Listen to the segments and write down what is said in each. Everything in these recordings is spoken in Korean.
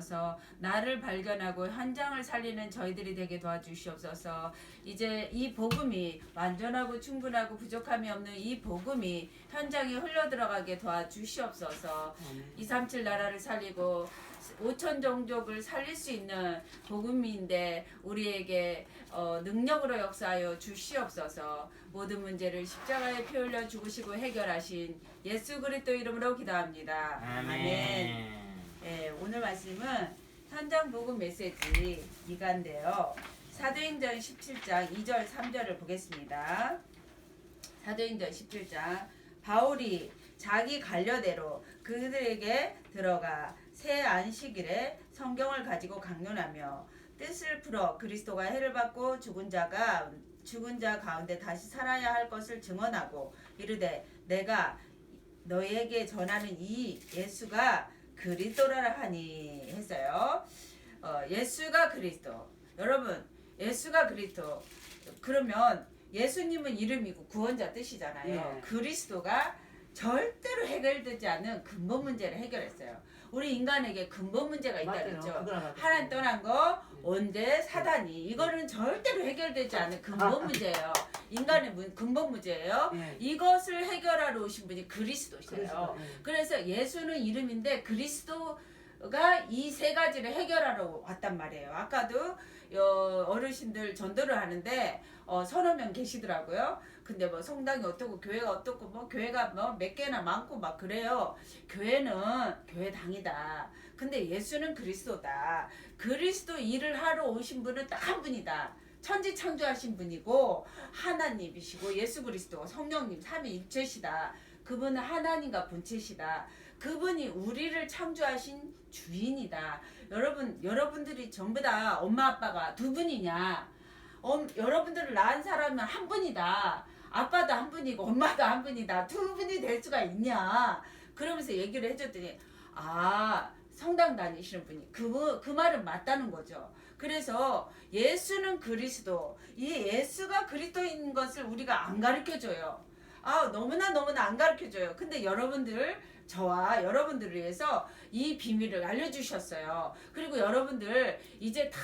서 나를 발견하고 현장을 살리는 저희들이 되게 도와주시옵소서. 이제 이 복음이 완전하고 충분하고 부족함이 없는 이 복음이 현장에 흘러 들어가게 도와주시옵소서. 237 나라를 살리고 5천 종족을 살릴 수 있는 복음인데 우리에게 어, 능력으로 역사하여 주시옵소서. 모든 문제를 십자가에 피 흘려 죽으시고 해결하신 예수 그리스도 이름으로 기도합니다. 아멘. 예, 오늘 말씀은 현장 복음 메시지 기간인데요. 사도행전 17장 2절 3절을 보겠습니다. 사도행전 17장 바울이 자기 관료대로 그들에게 들어가 새 안식일에 성경을 가지고 강론하며 뜻을 풀어 그리스도가 해를 받고 죽은 자가 죽은 자 가운데 다시 살아야 할 것을 증언하고 이르되 내가 너에게 전하는 이 예수가 그리스도라 하니 했어요. 어, 예수가 그리스도. 여러분, 예수가 그리스도. 그러면 예수님은 이름이고 구원자 뜻이잖아요. 예. 그리스도가 절대로 해결되지 않는 근본 문제를 해결했어요. 우리 인간에게 근본 문제가 있다. 그랬죠. 하나님 떠난 거, 언제 사단이 이거는 절대로 해결되지 않는 근본 문제예요. 인간의 문- 근본 문제예요. 예. 이것을 해결하러 오신 분이 그리스도세요. 그리스도, 예. 그래서 예수는 이름인데 그리스도가 이 세 가지를 해결하러 왔단 말이에요. 아까도 어, 어르신들 전도를 하는데 어, 서너 명 계시더라고요. 근데 뭐 성당이 어떻고 교회가 어떻고 뭐 교회가 뭐 몇 개나 많고 막 그래요. 교회는 교회 당이다. 근데 예수는 그리스도다. 그리스도 일을 하러 오신 분은 딱 한 분이다. 천지 창조하신 분이고 하나님이시고 예수 그리스도 성령님 삼위일체시다. 그분은 하나님과 본체시다. 그분이 우리를 창조하신 주인이다. 여러분 여러분들이 전부 다 엄마 아빠가 두 분이냐? 엄, 여러분들을 낳은 사람은 한 분이다. 아빠도 한 분이고 엄마도 한 분이다. 두 분이 될 수가 있냐? 그러면서 얘기를 해줬더니 아 성당 다니시는 분이 그, 그 말은 맞다는 거죠. 그래서 예수는 그리스도 이 예수가 그리스도인 것을 우리가 안 가르쳐 줘요. 아 너무나 너무나 안 가르쳐 줘요. 근데 여러분들 저와 여러분들을 위해서 이 비밀을 알려주셨어요. 그리고 여러분들 이제 다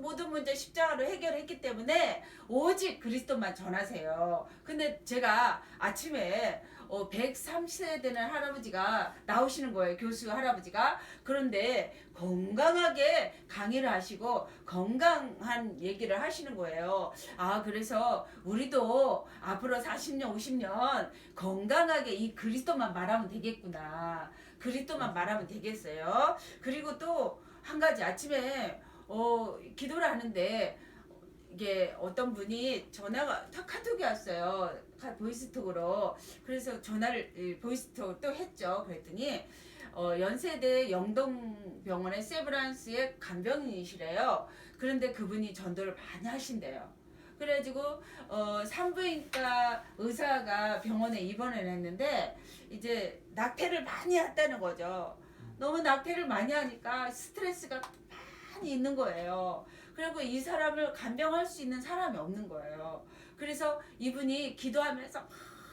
모든 문제 십자가로 해결했기 때문에 오직 그리스도만 전하세요. 근데 제가 아침에 어, 130세 되는 할아버지가 나오시는 거예요. 교수 할아버지가. 그런데 건강하게 강의를 하시고 건강한 얘기를 하시는 거예요. 아, 그래서 우리도 앞으로 40년, 50년 건강하게 이 그리스도만 말하면 되겠구나. 그리스도만 말하면 되겠어요. 그리고 또 한 가지 아침에 어, 기도를 하는데 이게 어떤 분이 전화가 탁 카톡이 왔어요. 카- 보이스톡으로. 그래서 전화를 이, 보이스톡 또 했죠. 그랬더니 어, 연세대 영동병원의 세브란스의 간병인이시래요. 그런데 그분이 전도를 많이 하신대요. 그래가지고 어, 산부인과 의사가 병원에 입원을 했는데 이제 낙태를 많이 했다는 거죠. 너무 낙태를 많이 하니까 스트레스가 많이 있는 거예요. 그리고 이 사람을 간병할 수 있는 사람이 없는 거예요. 그래서 이분이 기도하면서 막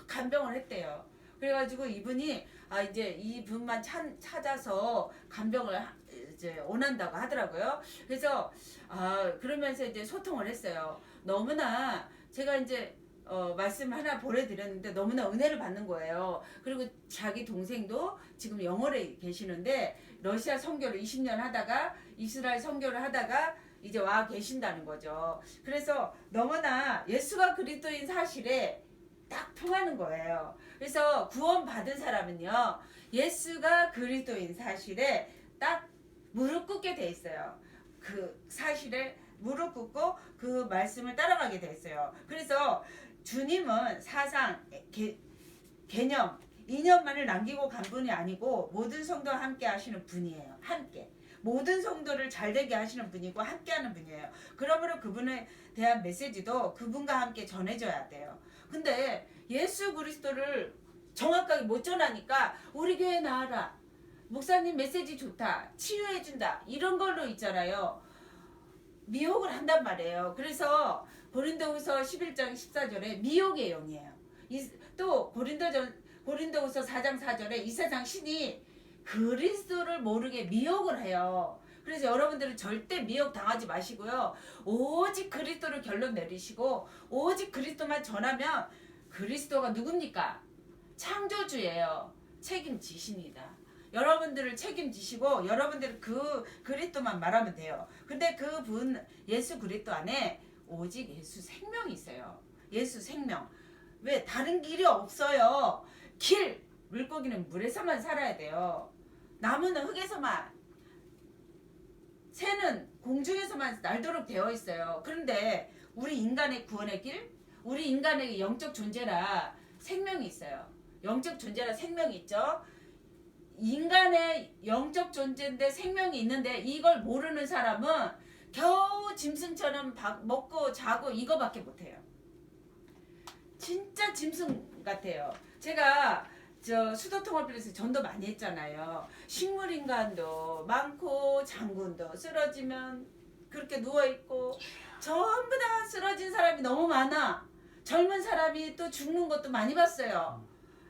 간병을 했대요. 그래가지고 이분이 아 이제 이분만 찾, 찾아서 간병을 하- 이제 원한다고 하더라고요. 그래서 아 그러면서 이제 소통을 했어요. 너무나 제가 이제 어, 말씀 하나 보내드렸는데 너무나 은혜를 받는 거예요. 그리고 자기 동생도 지금 영월에 계시는데 러시아 선교를 20년 하다가 이스라엘 선교를 하다가 이제 와 계신다는 거죠. 그래서 너무나 예수가 그리스도인 사실에 딱 통하는 거예요. 그래서 구원 받은 사람은요, 예수가 그리스도인 사실에 딱 무릎 꿇게 돼 있어요. 그 사실에 무릎 꿇고 그 말씀을 따라가게 돼 있어요. 그래서 주님은 사상, 개, 개념, 이념만을 남기고 간 분이 아니고 모든 성도와 함께 하시는 분이에요. 함께. 모든 성도를 잘 되게 하시는 분이고 함께 하는 분이에요. 그러므로 그분에 대한 메시지도 그분과 함께 전해져야 돼요. 근데 예수 그리스도를 정확하게 못 전하니까 우리 교회 나와라. 목사님 메시지 좋다. 치유해준다. 이런 걸로 있잖아요. 미혹을 한단 말이에요. 그래서 고린도후서 11장 14절에 미혹의 영이에요. 이- 또 고린도전 고린도후서 4장 4절에 이 세상 신이 그리스도를 모르게 미혹을 해요. 그래서 여러분들은 절대 미혹 당하지 마시고요. 오직 그리스도를 결론 내리시고 오직 그리스도만 전하면 그리스도가 누굽니까? 창조주예요. 책임지십니다. 여러분들을 책임지시고 여러분들은 그 그리스도만 말하면 돼요. 근데 그 분 예수 그리스도 안에 오직 예수 생명이 있어요. 예수 생명. 왜 다른 길이 없어요. 길 물고기는 물에서만 살아야 돼요. 나무는 흙에서만 새는 공중에서만 날도록 되어 있어요. 그런데 우리 인간의 구원의 길, 우리 인간의 영적 존재라 생명이 있어요. 영적 존재라 생명이 있죠. 인간의 영적 존재인데 생명이 있는데 이걸 모르는 사람은 겨우 짐승처럼 밥 먹고 자고 이거밖에 못해요. 진짜 짐승 같아요. 제가 저 수도통합에서 전도 많이 했잖아요. 식물인간도 많고 장군도 쓰러지면 그렇게 누워 있고 전부 다 쓰러진 사람이 너무 많아. 젊은 사람이 또 죽는 것도 많이 봤어요.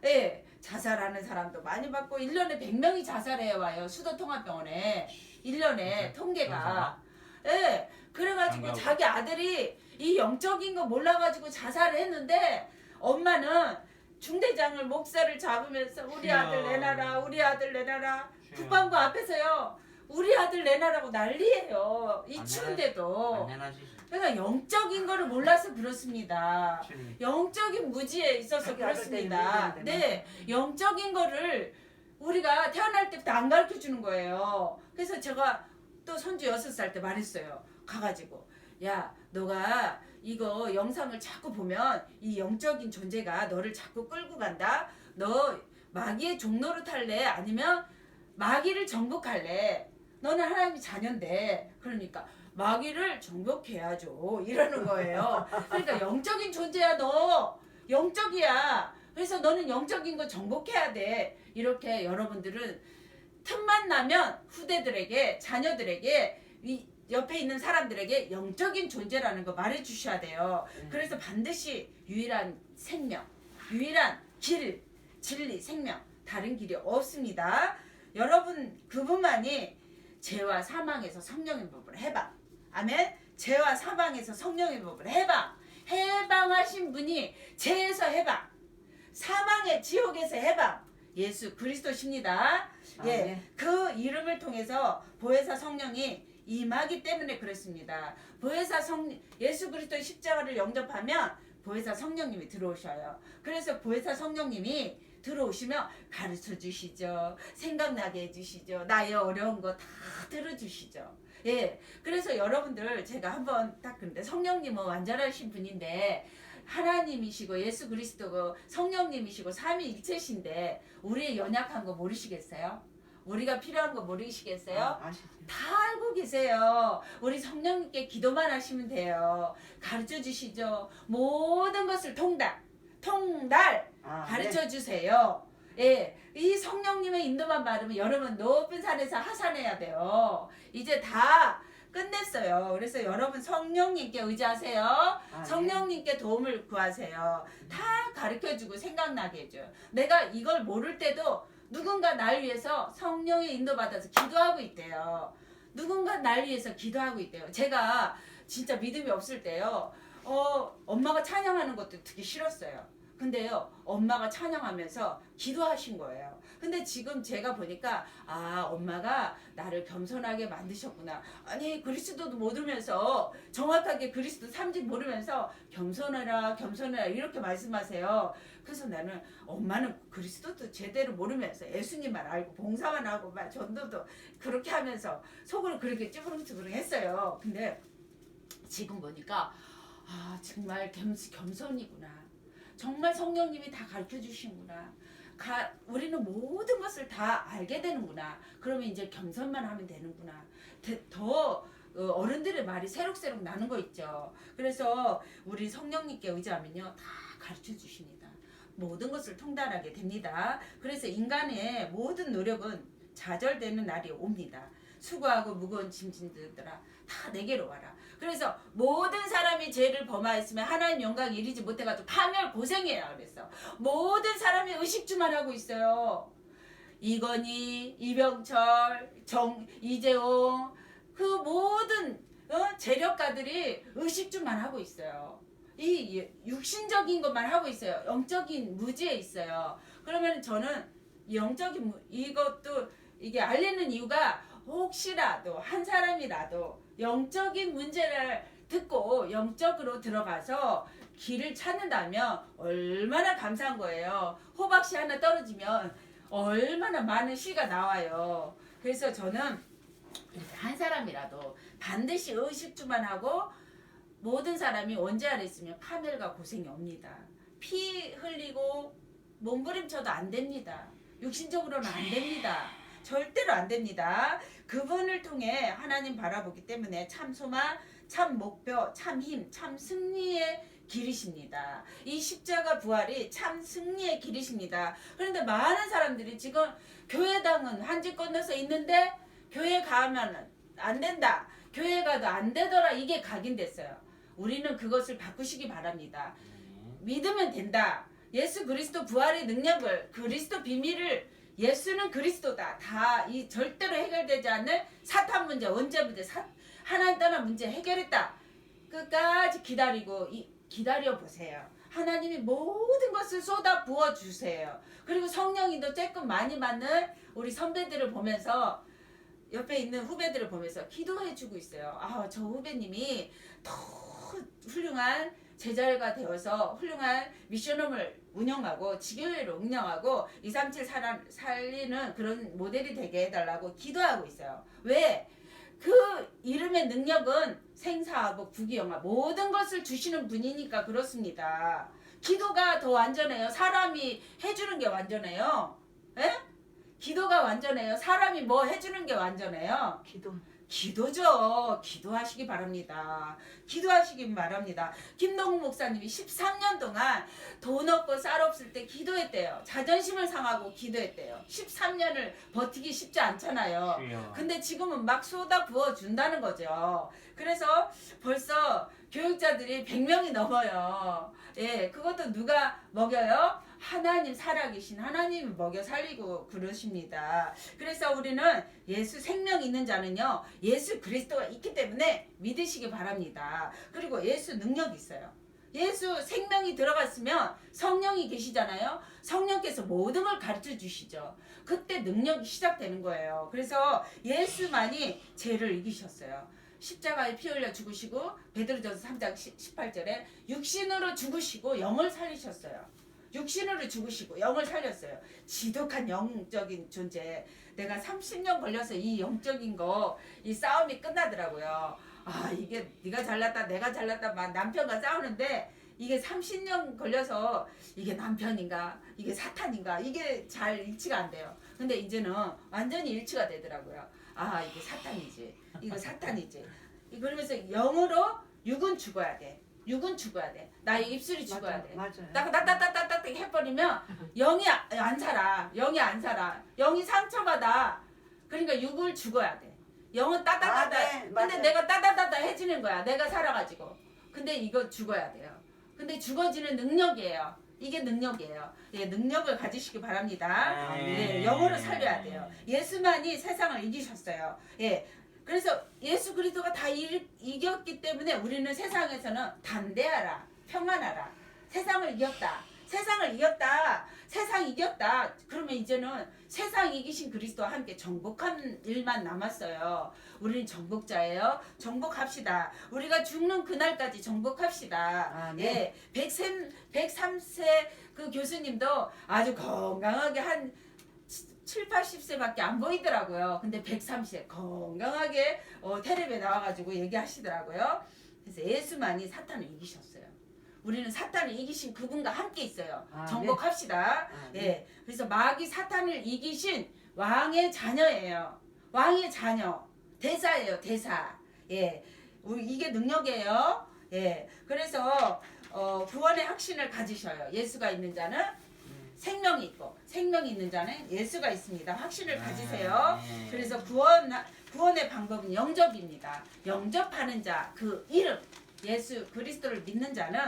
예, 자살하는 사람도 많이 봤고 1년에 100명이 자살해 와요. 수도통합병원에 1년에 통계가. 예, 그래가지고. 자기 아들이 이 영적인 거 몰라가지고 자살을 했는데 엄마는 중대장을 목사를 잡으면서 우리. 아들 내놔라 우리 아들 내놔라. 국방부 앞에서요 우리 아들 내놔라고 난리예요 이안 추운데도. 그러니까 영적인 거를 몰라서 그렇습니다 주님. 영적인 무지에 있어서 자기 아들 때문에 그렇습니다. 우리 네, 영적인 거를 우리가 태어날 때부터 안 가르쳐 주는 거예요. 그래서 제가 또 손주 여섯 살 때 말했어요. 가가지고 야, 너가 이거 영상을 자꾸 보면 이 영적인 존재가 너를 자꾸 끌고 간다. 너 마귀의 종로로 탈래? 아니면 마귀를 정복할래? 너는 하나님의 자녀인데 그러니까 마귀를 정복해야죠. 이러는 거예요. 그러니까 영적인 존재야 너. 영적이야. 그래서 너는 영적인 거 정복해야 돼. 이렇게 여러분들은 틈만 나면 후대들에게 자녀들에게 이 옆에 있는 사람들에게 영적인 존재라는 거 말해 주셔야 돼요. 그래서 반드시 유일한 생명, 유일한 길, 진리, 생명 다른 길이 없습니다. 여러분 그분만이 죄와 사망에서 성령의 법을 해방. 아멘. 죄와 사망에서 성령의 법을 해방. 해방하신 분이 죄에서 해방. 사망의 지옥에서 해방. 예수 그리스도십니다. 예, 아멘. 그 이름을 통해서 보혜사 성령이 임하기 때문에 그렇습니다. 보혜사 성 예수 그리스도의 십자가를 영접하면 보혜사 성령님이 들어오셔요. 그래서 보혜사 성령님이 들어오시면 가르쳐 주시죠. 생각나게 해 주시죠. 나의 어려운 거 다 들어 주시죠. 예. 그래서 여러분들 제가 한번 딱 근데 성령님은 완전하신 분인데 하나님이시고 예수 그리스도고 성령님이시고 삼위일체신데 우리의 연약한 거 모르시겠어요? 우리가 필요한 거 모르시겠어요? 아, 아시죠? 다 알고 계세요. 우리 성령님께 기도만 하시면 돼요. 가르쳐 주시죠. 모든 것을 통달, 통달 아, 가르쳐 주세요. 예, 이 성령님의 인도만 받으면 여러분 높은 산에서 하산해야 돼요. 이제 다 끝냈어요. 그래서 여러분 성령님께 의지하세요. 아, 네. 성령님께 도움을 구하세요. 다 가르쳐 주고 생각나게 해줘요. 내가 이걸 모를 때도 누군가 날 위해서 성령의 인도받아서 기도하고 있대요. 누군가 날 위해서 기도하고 있대요. 제가 진짜 믿음이 없을 때요. 어, 엄마가 찬양하는 것도 되게 싫었어요. 근데요, 엄마가 찬양하면서 기도하신 거예요. 근데 지금 제가 보니까, 아, 엄마가 나를 겸손하게 만드셨구나. 아니, 그리스도도 모르면서, 정확하게 그리스도 삼직 모르면서, 겸손해라, 겸손해라, 이렇게 말씀하세요. 그래서 나는, 엄마는 그리스도도 제대로 모르면서, 예수님만 알고, 봉사만 하고, 막 전도도 그렇게 하면서, 속으로 그렇게 찌부릉찌부릉 했어요. 근데, 지금 보니까, 아, 정말 겸, 겸손이구나. 정말 성령님이 다 가르쳐 주시는구나. 가, 우리는 모든 것을 다 알게 되는구나. 그러면 이제 겸손만 하면 되는구나. 대- 더 어, 어른들의 말이 새록새록 나는 거 있죠. 그래서 우리 성령님께 의지하면요. 다 가르쳐 주십니다. 모든 것을 통달하게 됩니다. 그래서 인간의 모든 노력은 좌절되는 날이 옵니다. 수고하고 무거운 짐진들아 다 내게로 와라. 그래서 모든 사람이 죄를 범하였으면 하나님 영광이 이르지 못해가지고 파멸 고생해야 그랬어. 모든 사람이 의식주만 하고 있어요. 이건희, 이병철, 정, 이재용, 그 모든 어? 재력가들이 의식주만 하고 있어요. 이 육신적인 것만 하고 있어요. 영적인 무지에 있어요. 그러면 저는 이 영적인 무- 이것도 이게 알리는 이유가 혹시라도 한 사람이라도 영적인 문제를 듣고 영적으로 들어가서 길을 찾는다면 얼마나 감사한 거예요. 호박씨 하나 떨어지면 얼마나 많은 씨가 나와요. 그래서 저는 한 사람이라도 반드시 의식주만 하고 모든 사람이 원죄 아래 있으면 파멸과 고생이 옵니다. 피 흘리고 몸부림쳐도 안 됩니다. 육신적으로는 안 됩니다. 절대로 안 됩니다. 그분을 통해 하나님 바라보기 때문에 참 소망, 참 목표, 참 힘, 참 승리의 길이십니다. 이 십자가 부활이 참 승리의 길이십니다. 그런데 많은 사람들이 지금 교회당은 한 집 건너서 있는데 교회 가면 안 된다. 교회 가도 안 되더라. 이게 각인됐어요. 우리는 그것을 바꾸시기 바랍니다. 믿으면 된다. 예수 그리스도 부활의 능력을 그리스도 비밀을 예수는 그리스도다. 다 이 절대로 해결되지 않는 사탄 문제, 원죄 문제, 사, 하나님 떠난 문제 해결했다. 끝까지 기다리고 이, 기다려 보세요. 하나님이 모든 것을 쏟아 부어 주세요. 그리고 성령이도 조금 많이 받는 우리 선배들을 보면서 옆에 있는 후배들을 보면서 기도해 주고 있어요. 아, 저 후배님이 더 훌륭한 제자가 되어서 훌륭한 미션홈을 운영하고 지교회를 운영하고 237 살아, 살리는 그런 모델이 되게 해달라고 기도하고 있어요. 왜? 그 이름의 능력은 생사하고 부귀영화 모든 것을 주시는 분이니까 그렇습니다. 기도가 더 완전해요. 사람이 해주는 게 완전해요. 에? 기도가 완전해요. 사람이 뭐 해주는 게 완전해요. 기도. 기도죠. 기도하시기 바랍니다. 기도하시기 바랍니다. 김동욱 목사님이 13년 동안 돈 없고 쌀 없을 때 기도했대요. 자존심을 상하고 기도했대요. 13년을 버티기 쉽지 않잖아요. 주여. 근데 지금은 막 쏟아 부어 준다는 거죠. 그래서 벌써 교육자들이 100명이 넘어요. 예, 그것도 누가 먹여요? 하나님 살아계신 하나님이 먹여 살리고 그러십니다. 그래서 우리는 예수 생명 있는 자는요, 예수 그리스도가 있기 때문에 믿으시기 바랍니다. 그리고 예수 능력이 있어요. 예수 생명이 들어갔으면 성령이 계시잖아요. 성령께서 모든 걸 가르쳐 주시죠. 그때 능력이 시작되는 거예요. 그래서 예수만이 죄를 이기셨어요. 십자가에 피 흘려 죽으시고 베드로전서 3장 18절에 육신으로 죽으시고 영을 살리셨어요. 육신으로 죽으시고 영을 살렸어요. 지독한 영적인 존재. 내가 30년 걸려서 이 영적인 거 이 싸움이 끝나더라고요. 아 이게 네가 잘났다 내가 잘났다 막 남편과 싸우는데 이게 30년 걸려서 이게 남편인가 이게 사탄인가 이게 잘 일치가 안 돼요. 근데 이제는 완전히 일치가 되더라고요. 아 이게 사탄이지 이거 사탄이지. 이 그러면서 영으로 육은 죽어야 돼. 육은 죽어야 돼. 나의 입술이 죽어야 돼. 맞아요. 따따따따따따 해버리면 영이 아- 안 살아. 영이 안 살아. 영이 상처받아. 그러니까 육을 죽어야 돼. 영은 따따따따. 아, 네, 근데 맞아요. 내가 따따따따 해지는 거야. 내가 살아가지고. 근데 이거 죽어야 돼요. 근데 죽어지는 능력이에요. 이게 능력이에요. 예, 능력을 가지시기 바랍니다. 아멘. 예, 영어로 살려야 돼요. 예수만이 세상을 이기셨어요. 예. 그래서 예수 그리스도가 다 이, 이겼기 때문에 우리는 세상에서는 담대하라, 평안하라. 세상을 이겼다. 세상을 이겼다. 세상 이겼다. 그러면 이제는 세상 이기신 그리스도와 함께 정복한 일만 남았어요. 우리는 정복자예요. 정복합시다. 우리가 죽는 그날까지 정복합시다. 아멘. 예. 103, 103세 그 교수님도 아주 건강하게 한 7, 80세밖에 안 보이더라고요. 근데 130세 건강하게 어, 텔레비에 나와가지고 얘기하시더라고요. 그래서 예수만이 사탄을 이기셨어요. 우리는 사탄을 이기신 그분과 함께 있어요. 아멘. 정복합시다. 아멘. 예. 그래서 마귀 사탄을 이기신 왕의 자녀예요. 왕의 자녀. 대사예요, 대사. 예. 우리 이게 능력이에요. 예. 그래서 어, 구원의 확신을 가지셔요. 예수가 있는 자는 생명이 있고 생명이 있는 자는 예수가 있습니다. 확신을 가지세요. 네. 그래서 구원 구원의 방법은 영접입니다. 영접하는 자 그 이름 예수 그리스도를 믿는 자는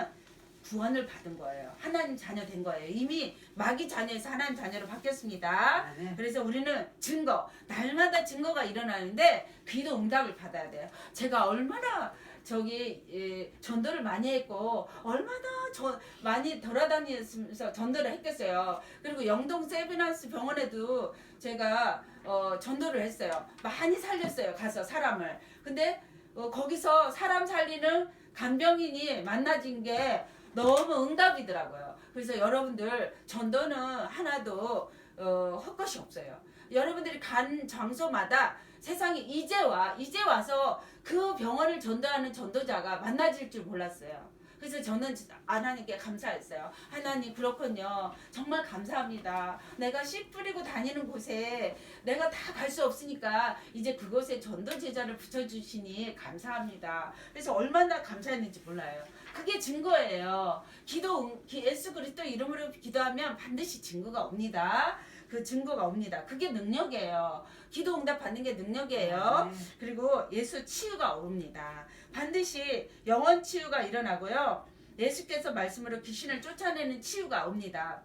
구원을 받은 거예요. 하나님 자녀 된 거예요. 이미 마귀 자녀에서 하나님 자녀로 바뀌었습니다. 아멘. 그래서 우리는 증거, 날마다 증거가 일어나는데 기도 응답을 받아야 돼요. 제가 얼마나 저기 예, 전도를 많이 했고 얼마나 저 많이 돌아다니면서 전도를 했겠어요. 그리고 영동 세비나스 병원에도 제가 어, 전도를 했어요. 많이 살렸어요. 가서 사람을. 근데 어, 거기서 사람 살리는 간병인이 만나진 게 너무 응답이더라고요. 그래서 여러분들 전도는 하나도 어, 헛것이 없어요. 여러분들이 간 장소마다 세상에 이제 와 이제 와서 그 병원을 전도하는 전도자가 만나질 줄 몰랐어요. 그래서 저는 하나님께 감사했어요. 하나님 그렇군요. 정말 감사합니다. 내가 씨 뿌리고 다니는 곳에 내가 다 갈 수 없으니까 이제 그곳에 전도 제자를 붙여주시니 감사합니다. 그래서 얼마나 감사했는지 몰라요. 그게 증거예요. 기도 예수 그리스도 이름으로 기도하면 반드시 증거가 옵니다. 그 증거가 옵니다. 그게 능력이에요. 기도 응답 받는 게 능력이에요. 아멘. 그리고 예수 치유가 옵니다. 반드시 영원 치유가 일어나고요. 예수께서 말씀으로 귀신을 쫓아내는 치유가 옵니다.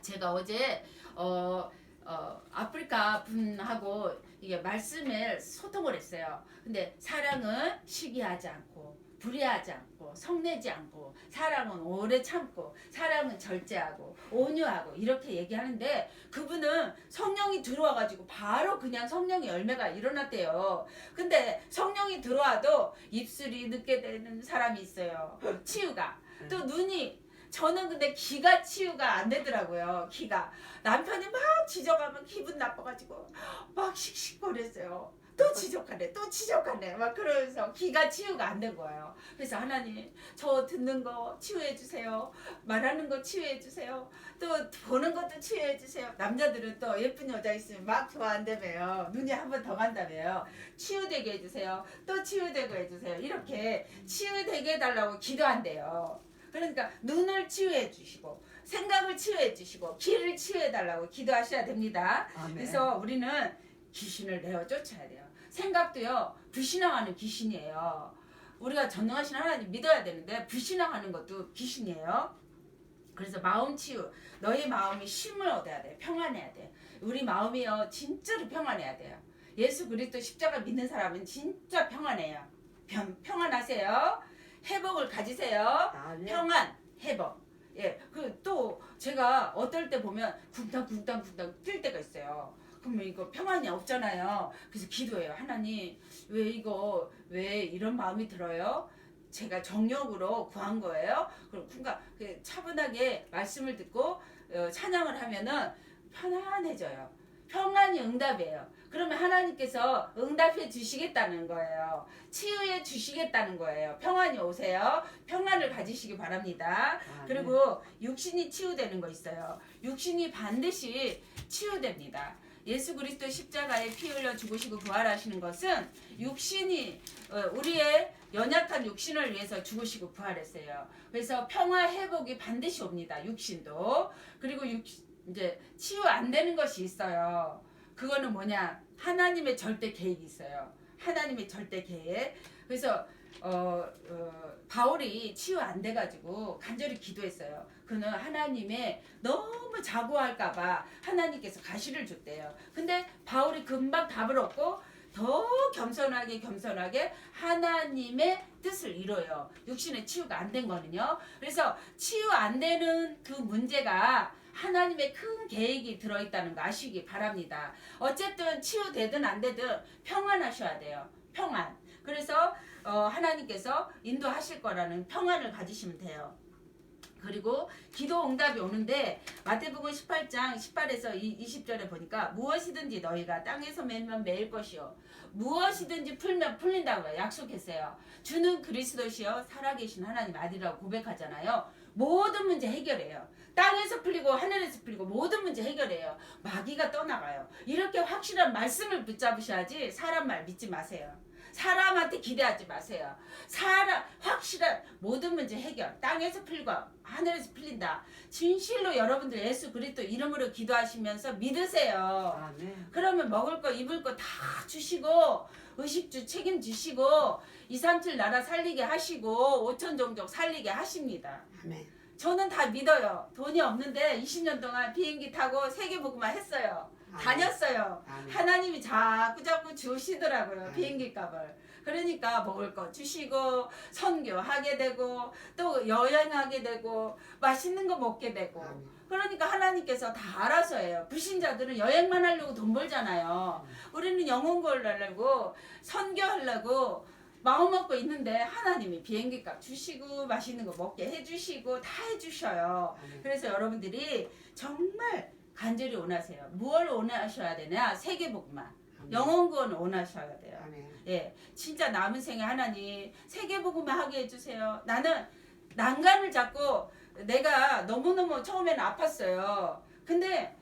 제가 어제 어, 어, 아프리카 분하고 이게 말씀을 소통을 했어요. 근데 사랑은 시기하지 않고 불의하지 않고 성내지 않고 사랑은 오래 참고 사랑은 절제하고 온유하고 이렇게 얘기하는데 그분은 성령이 들어와 가지고 바로 그냥 성령의 열매가 일어났대요. 근데 성령이 들어와도 입술이 늦게 되는 사람이 있어요. 치유가 또 눈이 저는 근데 기가 치유가 안 되더라고요. 기가 남편이 막 지적하면 기분 나빠가지고 막 씩씩거렸어요. 또 지적하네, 또 지적하네, 막 그러면서 기가 치유가 안 된 거예요. 그래서 하나님, 저 듣는 거 치유해 주세요. 말하는 거 치유해 주세요. 또 보는 것도 치유해 주세요. 남자들은 또 예쁜 여자 있으면 막 좋아한다며요. 눈이 한 번 더 간다며요. 치유되게 해주세요. 또 치유되게 해주세요. 이렇게 치유되게 해달라고 기도한대요. 그러니까 눈을 치유해 주시고 생각을 치유해 주시고 귀를 치유해 달라고 기도하셔야 됩니다. 아멘. 그래서 우리는 귀신을 내어 쫓아야 돼요. 생각도요 불신앙하는 귀신이에요. 우리가 전능하신 하나님 믿어야 되는데 불신앙하는 것도 귀신이에요. 그래서 마음 치유, 너의 마음이 쉼을 얻어야 돼, 평안해야 돼. 우리 마음이요 진짜로 평안해야 돼요. 예수 그리스도 십자가 믿는 사람은 진짜 평안해요. 평, 평안하세요. 회복을 가지세요. 아멘. 평안, 회복. 예, 그 또 제가 어떨 때 보면 쿵탕쿵탕쿵탕 뛸 때가 있어요. 그러면 이거 평안이 없잖아요. 그래서 기도해요. 하나님, 왜 이거 왜 이런 마음이 들어요? 제가 정력으로 구한 거예요. 그럼 쿵가 그 차분하게 말씀을 듣고 어, 찬양을 하면은 편안해져요. 평안이 응답이에요. 그러면 하나님께서 응답해 주시겠다는 거예요. 치유해 주시겠다는 거예요. 평안이 오세요. 평안을 가지시기 바랍니다. 아멘. 그리고 육신이 치유되는 거 있어요. 육신이 반드시 치유됩니다. 예수 그리스도 십자가에 피 흘려 죽으시고 부활하시는 것은 육신이 어, 우리의 연약한 육신을 위해서 죽으시고 부활했어요. 그래서 평화 회복이 반드시 옵니다. 육신도 그리고 육 이제 치유 안 되는 것이 있어요. 그거는 뭐냐? 하나님의 절대 계획이 있어요. 하나님의 절대 계획. 그래서 어, 어, 바울이 치유 안 돼가지고 간절히 기도했어요. 그는 하나님의 너무 자고할까봐 하나님께서 가시를 줬대요. 근데 바울이 금방 답을 얻고 더 겸손하게 겸손하게 하나님의 뜻을 이뤄요. 육신의 치유가 안 된 거는요. 그래서 치유 안 되는 그 문제가 하나님의 큰 계획이 들어있다는 거 아시기 바랍니다. 어쨌든 치유되든 안 되든 평안하셔야 돼요. 평안. 그래서 어, 하나님께서 인도하실 거라는 평안을 가지시면 돼요. 그리고 기도 응답이 오는데 마태복음 18장 18에서 20절에 보니까 무엇이든지 너희가 땅에서 매면 매일 것이요 무엇이든지 풀면 풀린다고 약속했어요. 주는 그리스도시요 살아계신 하나님 아들이라고 고백하잖아요. 모든 문제 해결해요. 땅에서 풀리고 하늘에서 풀리고 모든 문제 해결해요. 마귀가 떠나가요. 이렇게 확실한 말씀을 붙잡으셔야지 사람 말 믿지 마세요. 사람한테 기대하지 마세요. 사람 확실한 모든 문제 해결. 땅에서 풀고 하늘에서 풀린다. 진실로 여러분들 예수 그리스도 이름으로 기도하시면서 믿으세요. 아멘. 그러면 먹을 거 입을 거 다 주시고 의식주 책임지시고 2, 3, 7 나라 살리게 하시고 5천 종족 살리게 하십니다. 아멘. 저는 다 믿어요. 돈이 없는데 20년 동안 비행기 타고 세계 보고만 했어요. 아멘. 다녔어요. 아멘. 하나님이 자꾸 자꾸 주시더라고요. 네. 비행기 값을. 그러니까 먹을 거 주시고 선교하게 되고 또 여행하게 되고 맛있는 거 먹게 되고 아멘. 그러니까 하나님께서 다 알아서 해요. 불신자들은 여행만 하려고 돈 벌잖아요. 우리는 영혼 구하려고 선교하려고 마음 먹고 있는데 하나님이 비행기 값 주시고 맛있는 거 먹게 해주시고 다 해주셔요. 아멘. 그래서 여러분들이 정말 간절히 원하세요. 무엇을 원하셔야 되냐? 세계복만. 아멘. 영혼 구원을 원하셔야 돼요. 아멘. 예, 진짜 남은 생에 하나님 세계복음만 하게 해주세요. 나는 난간을 잡고 내가 너무너무 처음에는 아팠어요. 근데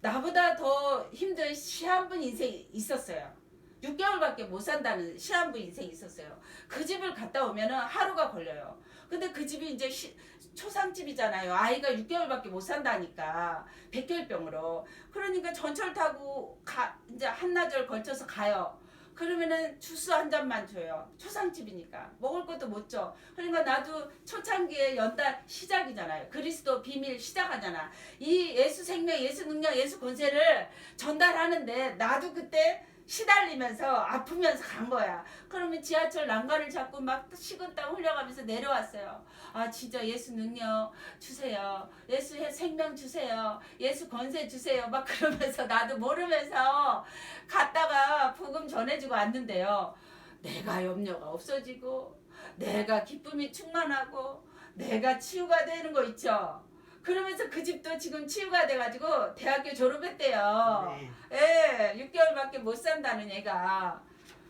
나보다 더 힘든 시한분 인생이 있었어요. 6개월밖에 못 산다는 시한분 인생이 있었어요. 그 집을 갔다 오면은 하루가 걸려요. 근데 그 집이 이제 시- 초상집이잖아요. 아이가 6개월밖에 못 산다니까. 백혈병으로. 그러니까 전철 타고 가, 이제 한나절 걸쳐서 가요. 그러면은 주스 한 잔만 줘요. 초상집이니까. 먹을 것도 못 줘. 그러니까 나도 초창기에 연달 시작이잖아요. 그리스도 비밀 시작하잖아. 이 예수 생명, 예수 능력, 예수 권세를 전달하는데 나도 그때 시달리면서 아프면서 간 거야. 그러면 지하철 난간을 잡고 막 식은땀 흘려가면서 내려왔어요. 아 진짜 예수 능력 주세요. 예수 생명 주세요. 예수 권세 주세요. 막 그러면서 나도 모르면서 갔다가 복음 전해주고 왔는데요. 내가 염려가 없어지고 내가 기쁨이 충만하고 내가 치유가 되는 거 있죠. 그러면서 그 집도 지금 치유가 돼가지고 대학교 졸업했대요. 네. 예, 6개월밖에 못 산다는 애가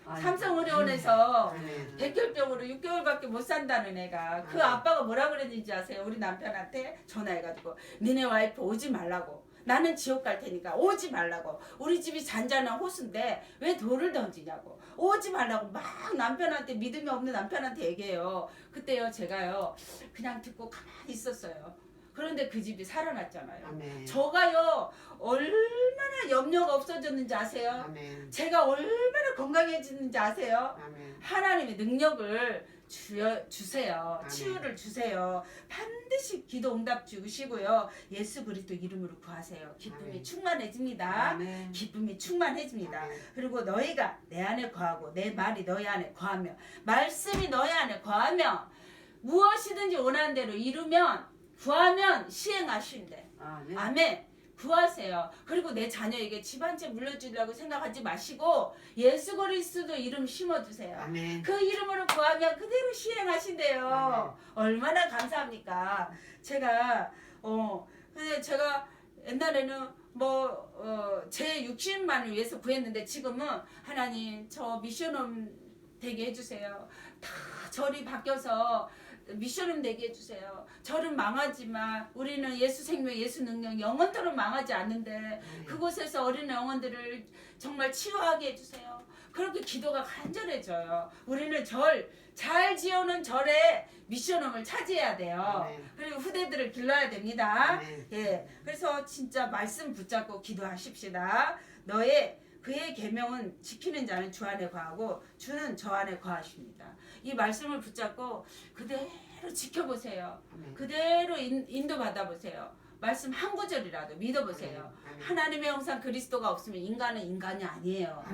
아이고. 삼성의료원에서 아멘. 백혈병으로 6개월밖에 못 산다는 애가 그 네. 아빠가 뭐라 그랬는지 아세요? 우리 남편한테 전화해가지고 니네 와이프 오지 말라고 나는 지옥 갈 테니까 오지 말라고 우리 집이 잔잔한 호수인데 왜 돌을 던지냐고 오지 말라고 막 남편한테 믿음이 없는 남편한테 얘기해요 그때요 제가요 그냥 듣고 가만히 있었어요 그런데 그 집이 살아났잖아요 아멘. 저가요 얼마나 염려가 없어졌는지 아세요? 아멘. 제가 얼마나 건강해지는지 아세요? 아멘. 하나님의 능력을 주여, 주세요. 아멘. 치유를 주세요. 반드시 기도 응답 주시고요. 예수 그리스도 이름으로 구하세요. 기쁨이 아멘. 충만해집니다. 아멘. 기쁨이 충만해집니다. 아멘. 그리고 너희가 내 안에 거하고 내 말이 너희 안에 거하며 말씀이 너희 안에 거하며 무엇이든지 원하는 대로 이루면 구하면 시행하신대. 아멘. 아멘. 구하세요. 그리고 내 자녀에게 집한채 물려주려고 생각하지 마시고 예수 그리스도 이름 심어주세요. 아멘. 그 이름으로 구하면 그대로 시행하신대요. 아멘. 얼마나 감사합니까? 제가 어 근데 제가 옛날에는 뭐제 육신만을 위해서 구했는데 지금은 하나님 저 미션홈 되게 해주세요. 다 절이 바뀌어서 미션홈 되게 해주세요. 절은 망하지만 우리는 예수 생명, 예수 능력 영원토록 망하지 않는데 그곳에서 어린 영혼들을 정말 치유하게 해주세요. 그렇게 기도가 간절해져요. 우리는 절, 잘 지어놓은 절에 미션홈을 차지해야 돼요. 아멘. 그리고 후대들을 길러야 됩니다. 아멘. 예, 그래서 진짜 말씀 붙잡고 기도하십시다. 너의 그의 계명은 지키는 자는 주 안에 거하고 주는 저 안에 거하십니다. 이 말씀을 붙잡고 그대로 지켜보세요. 아멘. 그대로 인, 인도 받아 보세요. 말씀 한 구절이라도 믿어보세요. 하나님의 형상 그리스도가 없으면 인간은 인간이 아니에요.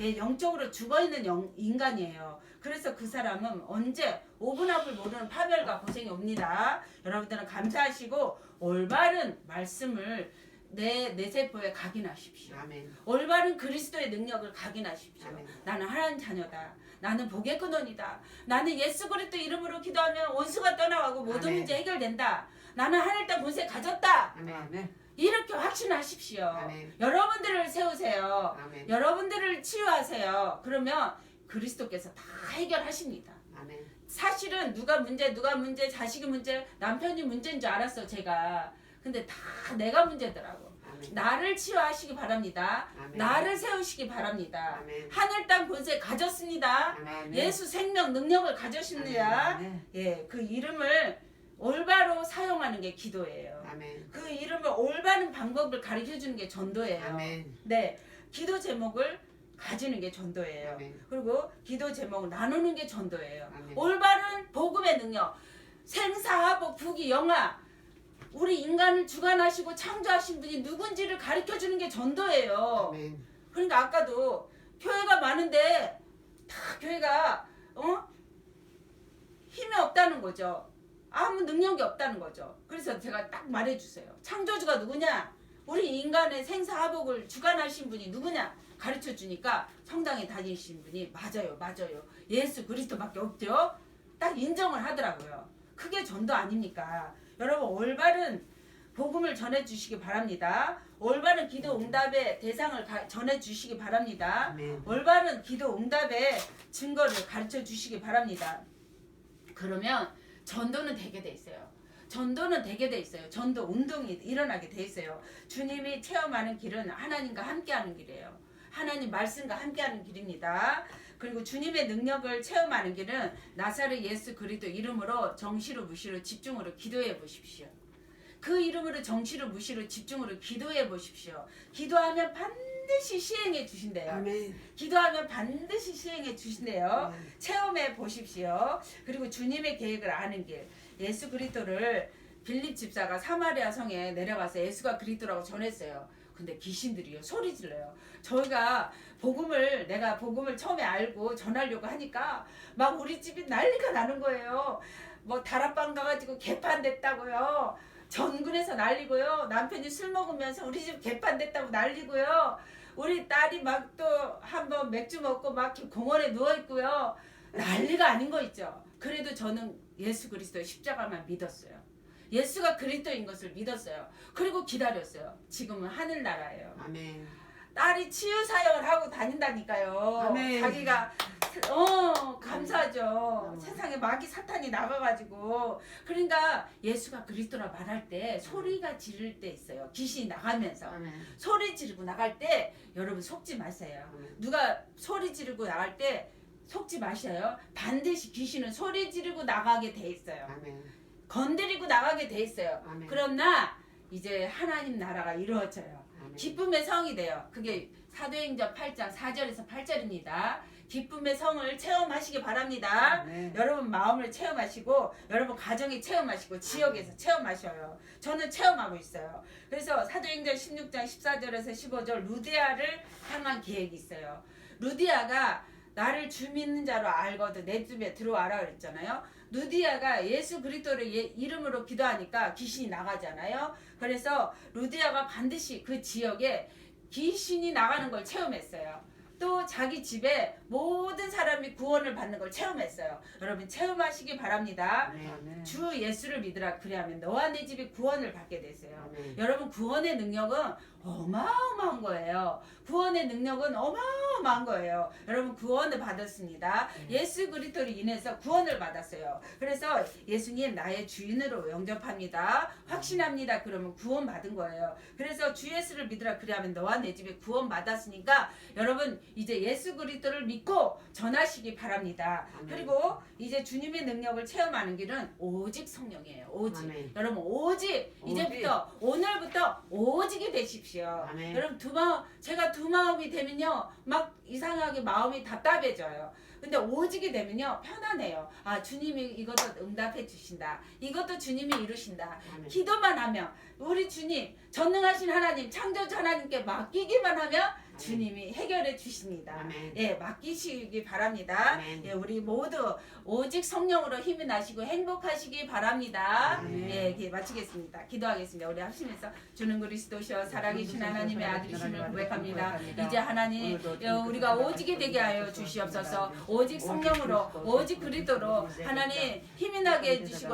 예, 영적으로 죽어있는 영, 인간이에요. 그래서 그 사람은 언제 5분 앞을 모르는 파멸과 고생이 옵니다. 여러분들은 감사하시고 올바른 말씀을 내, 내 세포에 각인하십시오. 아멘. 올바른 그리스도의 능력을 각인하십시오. 아멘. 나는 하나님 자녀다. 나는 근원이다. 나는 예수 그리스도 이름으로 기도하면 원수가 떠나가고 모든 아멘. 문제 해결된다. 나는 하늘 땅 본세 가졌다. 아멘. 이렇게 확신하십시오. 아멘. 여러분들을 세우세요. 아멘. 여러분들을 치유하세요. 그러면 그리스도께서 다 해결하십니다. 아멘. 사실은 누가 문제, 누가 문제, 자식이 문제, 남편이 문제인 줄 알았어, 제가. 근데 다 내가 문제더라고. 아멘. 나를 치유하시기 바랍니다. 아멘. 나를 세우시기 바랍니다. 아멘. 하늘 땅 본세 가졌습니다. 아멘. 예수 생명 능력을 가졌습니다. 아멘. 예, 그 이름을 올바로 사용하는 게 기도예요. 아멘. 그 이름을 올바른 방법을 가르쳐 주는 게 전도예요. 아멘. 네, 기도 제목을 가지는 게 전도예요. 아멘. 그리고 기도 제목 나누는 게 전도예요. 아멘. 올바른 복음의 능력, 생사하복 부귀 영화. 우리 인간을 주관하시고 창조하신 분이 누군지를 가르쳐 주는 게 전도예요. 아멘. 그러니까 아까도 교회가 많은데 다 교회가 어 힘이 없다는 거죠. 아무 능력이 없다는 거죠. 그래서 제가 딱 말해 주세요. 창조주가 누구냐? 우리 인간의 생사하복을 주관하신 분이 누구냐? 가르쳐 주니까 성당에 다니신 분이 맞아요, 맞아요. 예수 그리스도밖에 없죠. 딱 인정을 하더라고요. 그게 전도 아닙니까? 여러분 올바른 복음을 전해 주시기 바랍니다. 올바른 기도 응답의 대상을 가- 전해 주시기 바랍니다. 아멘. 올바른 기도 응답의 증거를 가르쳐 주시기 바랍니다. 그러면 전도는 되게 돼 있어요. 전도는 되게 돼 있어요. 전도 운동이 일어나게 돼 있어요. 주님이 체험하는 길은 하나님과 함께하는 길이에요. 하나님 말씀과 함께하는 길입니다. 그리고 주님의 능력을 체험하는 길은 나사렛 예수 그리스도 이름으로 정시로 무시로 집중으로 기도해 보십시오. 그 이름으로 정시로 무시로 집중으로 기도해 보십시오. 기도하면 반드시 시행해 주신대요. 아멘. 기도하면 반드시 시행해 주신대요. 아멘. 체험해 보십시오. 그리고 주님의 계획을 아는 길. 예수 그리스도를 빌립 집사가 사마리아 성에 내려가서 예수가 그리스도라고 전했어요. 근데 귀신들이요 소리 질러요. 저희가 복음을 내가 복음을 처음에 알고 전하려고 하니까 막 우리 집이 난리가 나는 거예요. 뭐 다락방 가가지고 개판됐다고요. 전군에서 난리고요. 남편이 술 먹으면서 우리 집 개판됐다고 난리고요. 우리 딸이 막 또 한번 맥주 먹고 막 공원에 누워 있고요. 난리가 아닌 거 있죠. 그래도 저는 예수 그리스도의 십자가만 믿었어요. 예수가 그리스도인 것을 믿었어요. 그리고 기다렸어요. 지금은 하늘나라예요. 아멘. 딸이 치유 사역을 하고 다닌다니까요. 아멘. 자기가 어 감사하죠. 아멘. 세상에 마귀 사탄이 나가가지고 그러니까 예수가 그리스도라 말할 때 소리가 지를 때 있어요. 귀신이 나가면서 아멘. 소리 지르고 나갈 때 여러분 속지 마세요. 아멘. 누가 소리 지르고 나갈 때 속지 마셔요. 반드시 귀신은 소리 지르고 나가게 돼 있어요. 아멘. 건드리고 나가게 돼 있어요. 아멘. 그러나 이제 하나님 나라가 이루어져요. 기쁨의 성이 돼요. 그게 사도행전 8장 4절에서 8절입니다. 기쁨의 성을 체험하시기 바랍니다. 아멘. 여러분 마음을 체험하시고 여러분 가정에 체험하시고 지역에서 체험하셔요. 저는 체험하고 있어요. 그래서 사도행전 16장 14절에서 15절 루디아를 향한 계획이 있어요. 루디아가 나를 주 믿는 자로 알거든 내 집에 들어와라 그랬잖아요. 루디아가 예수 그리스도를 예- 이름으로 기도하니까 귀신이 나가잖아요. 그래서 루디아가 반드시 그 지역에 귀신이 나가는 걸 체험했어요. 또 자기 집에 모든 사람이 구원을 받는 걸 체험했어요. 여러분 체험하시기 바랍니다. 아멘. 주 예수를 믿으라 그리하면 너와 내 집이 구원을 받게 되세요. 아멘. 여러분 구원의 능력은 어마어마한 거예요. 구원의 능력은 어마어마한 거예요. 여러분 구원을 받았습니다. 예수 그리스도로 인해서 구원을 받았어요. 그래서 예수님 나의 주인으로 영접합니다. 확신합니다. 그러면 구원 받은 거예요. 그래서 주 예수를 믿으라 그리하면 너와 내 집에 구원 받았으니까 여러분 이제 예수 그리스도를 믿고 전하시기 바랍니다. 그리고 이제 주님의 능력을 체험하는 길은 오직 성령이에요. 오직. 아멘. 여러분 오직 이제부터 오늘부터 오직이 되 십시오. 아멘. 여러분 두 마음 제가 두 마음이 되면요 막 이상하게 마음이 답답해져요. 근데 오직이 되면요 편안해요. 아 주님이 이것도 응답해 주신다. 이것도 주님이 이루신다. 아멘. 기도만 하면 우리 주님 전능하신 하나님 창조주 하나님께 맡기기만 하면 주님이 해결해 주십니다. 아멘. 예, 맡기시기 바랍니다. 아멘. 예, 우리 모두 오직 성령으로 힘이 나시고 행복하시기 바랍니다. 아멘. 예, 이렇게 마치겠습니다. 기도하겠습니다. 우리 합심해서 주는 그리스도시여 살아계신 하나님의 아들이심을 고백합니다. 이제 하나님 예, 우리가 오직이 되게 하여 주시옵소서. 오직 성령으로 오직 그리스도로 하나님 힘이 나게 해 주시고